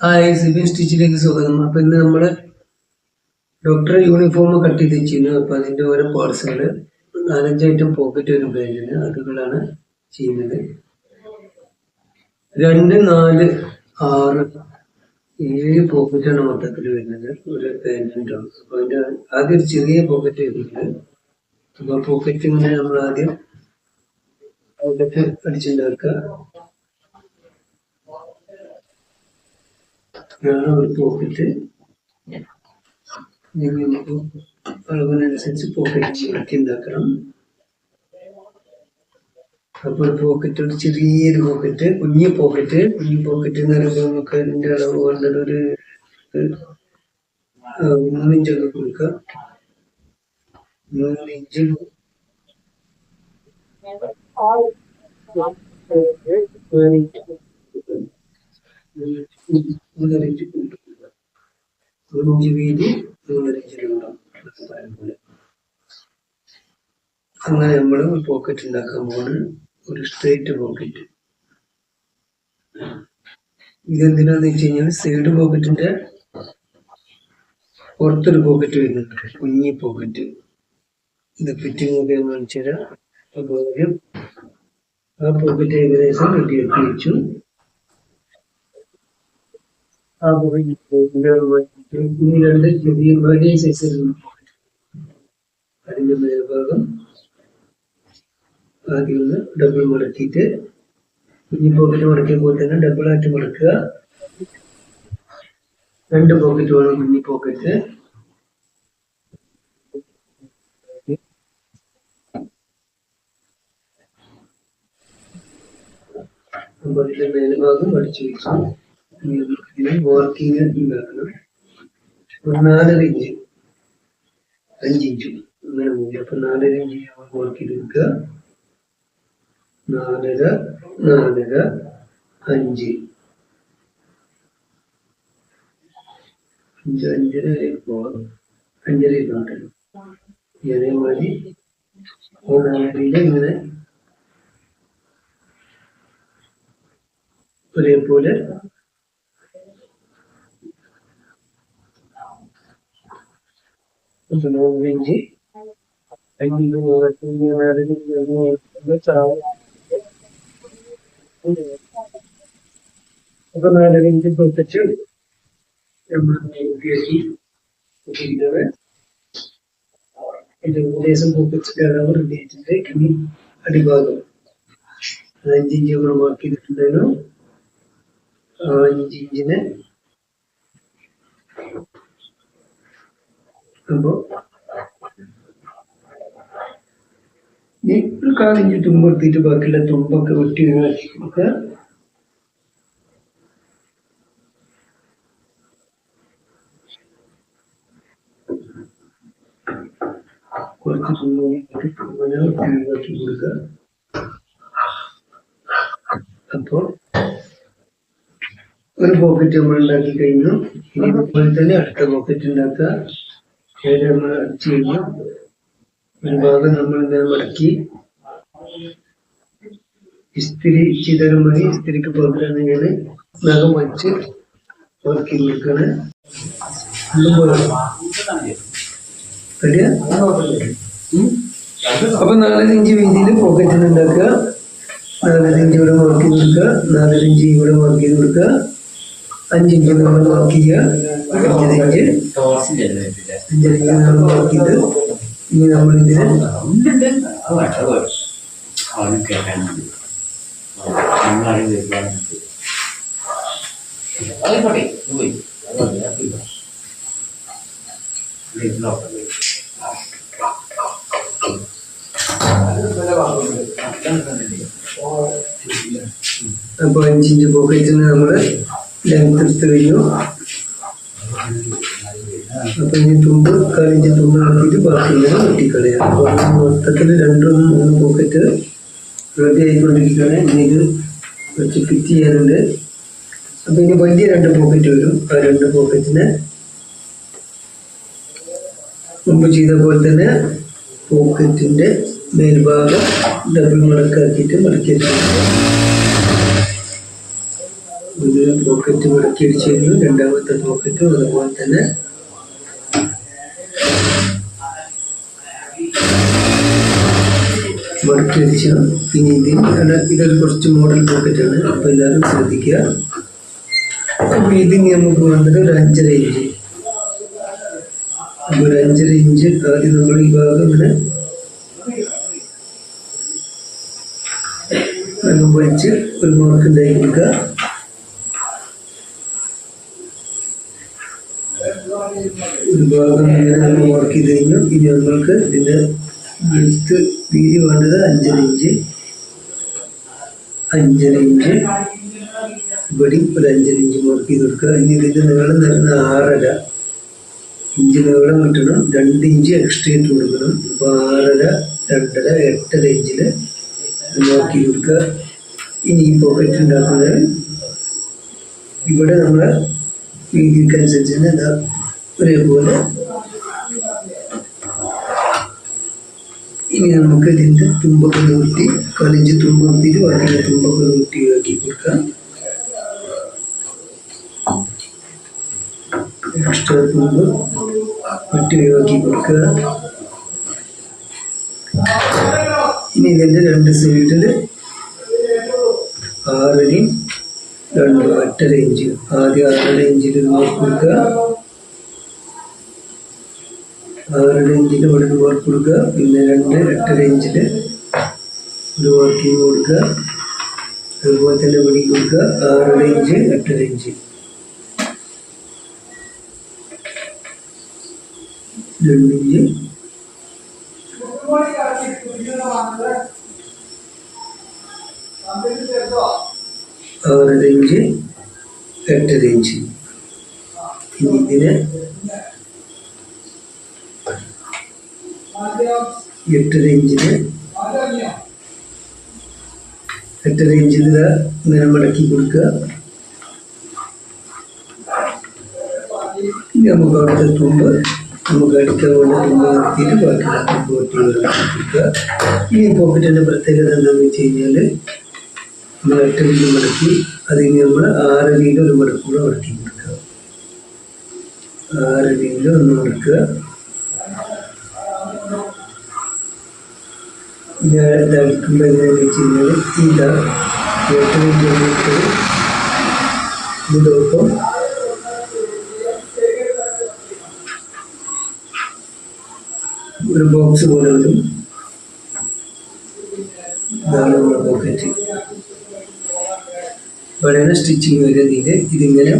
ആ സിബിൻ സ്റ്റിച്ചിലേക്ക് സ്വാഗതം അപ്പൊ ഇന്ന് നമ്മൾ ഡോക്ടറെ യൂണിഫോം കട്ട് ചെയ്ത് വെച്ചിരുന്നു. അപ്പൊ അതിന്റെ ഓരോ പാർട്സുകൾ നാലഞ്ച് ഐറ്റം പോക്കറ്റ് വരും പേജിന് അതുകളാണ് ചെയ്യുന്നത്. രണ്ട് നാല് ആറ് ഏഴ് പോക്കറ്റാണ് മൊത്തത്തിൽ വരുന്നത്. ഒരു പാന്റിന്റെ അപ്പൊ അതിന്റെ ആദ്യം ഒരു ചെറിയ പോക്കറ്റ് വരുന്നുണ്ട്. അപ്പൊ പോക്കറ്റ് ഇങ്ങനെ നമ്മൾ ആദ്യം പോക്കറ്റ് അടിച്ചുണ്ടാക്കുക. ഇതാണ് ഒരു പോക്കറ്റ് നമുക്ക് അളവിനനുസരിച്ച് പോക്കറ്റ് ഇറക്കി ഉണ്ടാക്കണം. അപ്പോൾ പോക്കറ്റ് ഒരു ചെറിയൊരു പോക്കറ്റ് കുഞ്ഞു പോക്കറ്റ് കുഞ്ഞു പോക്കറ്റ് എന്ന് പറയുമ്പോൾ നമുക്ക് അതിന്റെ അളവ് വേണ്ടത് ഒരു ആ, മൂന്നിഞ്ചൊക്കെ കൊടുക്കുക. മൂന്നിഞ്ച് മൂന്നര ഇഞ്ച് മൂന്ന് മൂന്നിഞ്ച് അങ്ങനെ നമ്മൾ പോക്കറ്റ് ഉണ്ടാക്കാൻ പോകുന്നത് ഒരു സ്ട്രേറ്റ് പോക്കറ്റ് ഇതെന്തിനാന്ന് വെച്ച് കഴിഞ്ഞാൽ സൈഡ് പോക്കറ്റിന്റെ പുറത്തൊരു പോക്കറ്റ് വരുന്നുണ്ട്. കുഞ്ഞി പോക്കറ്റ് ഇത് ഫിറ്റിംഗ് ഒക്കെ ഞാൻ കാണിച്ചു തരാം അപ്പോൾ ആ പോക്കറ്റ് ഏകദേശം റെഡിയാക്കി വെച്ചു. ആ പോക്കറ്റ് ഇനി രണ്ട് ചെറിയ സൈസിലുള്ള പോക്കറ്റ് അതിന്റെ മേൽഭാഗം ആദ്യം ഒന്ന് ഡബിൾ മടക്കിയിട്ട് കുഞ്ഞി പോക്കറ്റ് മടക്കിയപ്പോൾ തന്നെ ഡബിൾ ആയിട്ട് മടക്കുക രണ്ട് പോക്കറ്റ് വേണം കുഞ്ഞി പോക്കറ്റ് മേൽഭാഗം അടിച്ചു വെച്ചു ഇനി ഇതിന് വർക്കിംഗ് ഉണ്ടാക്കണം. നാലര ഇഞ്ച് അഞ്ചിഞ്ചും അങ്ങനെ മൂല്യം അപ്പൊ നാലര ഇഞ്ച് വർക്ക് ചെയ്തെടുക്കുക. നാലര നാലര അഞ്ച്. അഞ്ച് അഞ്ചര അഞ്ചര ഇരുന്നോട്ടല്ലോ അതേമാതിരി നാലരയിൽ ഇങ്ങനെ ഒരേപോലെ ഇഞ്ച് അപ്പൊ നാലര ഇഞ്ച് പൊട്ടിച്ച്. ഉപയോഗിച്ച് ഇരിക്കുന്നത് ഇത് ഏകദേശം പൊട്ടിച്ചിട്ട് അളവ് റെഡി ആയിട്ടുണ്ട് ഇനി അടിഭാഗം അഞ്ച് ഇഞ്ച് നമ്മൾ മാർക്ക് ചെയ്തിട്ടുണ്ടായിരുന്നു ആ അഞ്ച് ഇഞ്ചിന് അപ്പോ നെറ്റ് ഒരു കാലിഞ്ച് തുമ്പ് എടുത്തിട്ട് ബാക്കിയുള്ള തുമ്പൊക്കെ വെട്ടി കൊടുക്കുക കുറച്ച് കൊടുക്കുക. അപ്പോ ഒരു പോക്കറ്റ് നമ്മൾ ഉണ്ടാക്കി കഴിഞ്ഞു. ഇതുപോലെ തന്നെ അടുത്ത പോക്കറ്റ് ഉണ്ടാക്കുക. ഏത് നമ്മൾ അടിച്ചു കഴിഞ്ഞു. ഒരു ഭാഗം നമ്മൾ ഇങ്ങനെ മടക്കി. ഇസ്തിരി ചെയ്താലും ഇസ്തിരിക്ക് ഇങ്ങനെ നഖം വച്ച് വർക്ക് റെഡിയാ? ഉം. അപ്പൊ നാലരഞ്ച് വീതിയിൽ പോക്കറ്റിൽ ഉണ്ടാക്കുക. നാലരഞ്ച് ഇവിടെ ചെയ്ത് കൊടുക്കുക. നാലര ഇഞ്ച് ഇവിടെ മാർക്ക് ചെയ്ത് കൊടുക്കുക അഞ്ചിഞ്ച് നമ്മൾ മാർക്ക് ചെയ്യുക അഞ്ചര ഇഞ്ച് അഞ്ചര ഇഞ്ച് നമ്മൾ മാർക്ക് ചെയ്ത് ഇനി നമ്മൾ ഇതിനെ അപ്പൊ അഞ്ചിഞ്ച് പോക്കറ്റിന് നമ്മൾ കഴിഞ്ഞു. അപ്പൊ ഇനി തുമ്പ് കാലിഞ്ച് തുമ്പ് നടത്തിയിട്ട് ബാക്കിയുള്ളത് വെട്ടിക്കളയാം. അപ്പൊ രണ്ടും മൂന്ന് പോക്കറ്റ് റെഡി ആയിക്കൊണ്ടിരിക്കുകയാണ്. ഇനി വെച്ച് ഫിറ്റ് ചെയ്യാനുണ്ട്. ഇനി വലിയ രണ്ട് പോക്കറ്റ് വരും. ആ രണ്ട് പോക്കറ്റിന് മുമ്പ് ചെയ്ത പോലെ തന്നെ പോക്കറ്റിന്റെ മേൽഭാഗം ഡബിൾ മടക്കാക്കിയിട്ട് മടക്കി വെച്ചിട്ടുണ്ട് ബോക്കറ്റ് മടക്കി അടിച്ചിരുന്നു രണ്ടാമത്തെ പോക്കറ്റും അതുപോലെ തന്നെ മടക്കി അടിച്ച ഇനി ഇതിന് ഇതൊരു കുറച്ച് മോഡൽ പോക്കറ്റാണ് അപ്പോൾ എല്ലാവരും ശ്രദ്ധിക്കുക. അപ്പോൾ ഇതിന് നമുക്ക് വേണ്ടത് ഒരു അഞ്ചര ഇഞ്ച് അപ്പോൾ ഒരു അഞ്ചര ഇഞ്ച് ആദ്യം നമ്മൾ ഈ ഭാഗം ഇങ്ങനെ അങ്ങ് വലിച്ച് ഒരു മാർക്ക് ഉണ്ടാക്കി കൊടുക്കുക. ഭാഗം നേരെ മാർക്ക് ചെയ്ത് കഴിഞ്ഞു ഇനി നമ്മൾക്ക് ഇതിന്റെ അടുത്ത് വീതി വേണ്ടത് അഞ്ചര ഇഞ്ച്. അഞ്ചര ഇഞ്ച്. ഇവിടെ ഒരു അഞ്ചര ഇഞ്ച് മാർക്ക് ചെയ്ത് കൊടുക്കുക. ഇനി ഇതിന്റെ നീളം തരുന്ന ആറര. ഇഞ്ച് നീളം കിട്ടണം. രണ്ട് ഇഞ്ച് എക്സ്ട്രാ ഇട്ട് കൊടുക്കണം. അപ്പോൾ ആറര രണ്ടര എട്ടര ഇഞ്ചിൽ ചെയ്ത് കൊടുക്കുക. ഇനി ഈ പോക്കറ്റ് ഉണ്ടാക്കുന്നത് ഇവിടെ നമ്മൾ വീതിക്കനുസരിച്ച് തന്നെ ഇതാ ഒരേപോലെ ഇനി നമുക്ക് ഇതിന്റെ തുമ്പൊക്കെ നിർത്തി കളിഞ്ച് തുമ്പ് നിർത്തിയിട്ട് ബാക്കിയുള്ള തുമ്പൊക്കെ നിർത്തി ആക്കി കൊടുക്കാം എക്സ്ട്രാ തുമ്പ് വെട്ടി ഒഴിവാക്കി കൊടുക്കുക. ഇനി ഇതിന്റെ രണ്ട് സൈഡിൽ ആറരയും ഒറ്റ റേഞ്ച് ആദ്യം ആറ് റേഞ്ചിൽ വർക്ക് കൊടുക്കുക? ആറ് റേഞ്ചിൽ ഒരു മാർക്ക് കൊടുക്കുക? പിന്നെ രണ്ട് എട്ട് റേഞ്ചിൽ ഒരു വർക്കിംഗ് കൊടുക്കുക. അതുപോലെ തന്നെ ഇവിടെ കൊടുക്കുക. ആറ് ഇഞ്ച് എട്ട് ഇഞ്ച് രണ്ട് ഇഞ്ച് ഇഞ്ച് എട്ടര ഇഞ്ച് ഇനി ഇതിനെ എട്ടര ഇഞ്ചിന് എട്ടര ഇഞ്ചിൽ ഇങ്ങനെ മടക്കി കൊടുക്കുക. ഇനി നമുക്ക് അവിടുത്തെ തുമ്പ് നമുക്ക് അടിക്കാൻ വേണ്ട തുമ്പ് നിർത്തിയിട്ട് ബാക്കി കൊടുക്കുക. ഇനി പോക്കറ്റിന്റെ പ്രത്യേകത എന്താണെന്ന് വെച്ച് കഴിഞ്ഞാൽ നമ്മൾ എട്ടരയിൽ മടക്കി അതിന് നമ്മൾ ആറരയിൽ ഒരു മടക്കൂടെ മടക്കി കൊടുക്കുക ആറരയിൽ ഒന്ന് മടക്കുക ഇതാ ഒരു ബോക്സ് പോലെ വരും. ഇതാണ് പോക്കറ്റ് വളരെ സ്റ്റിച്ചിങ് വരുന്നത് ഇതിങ്ങനെ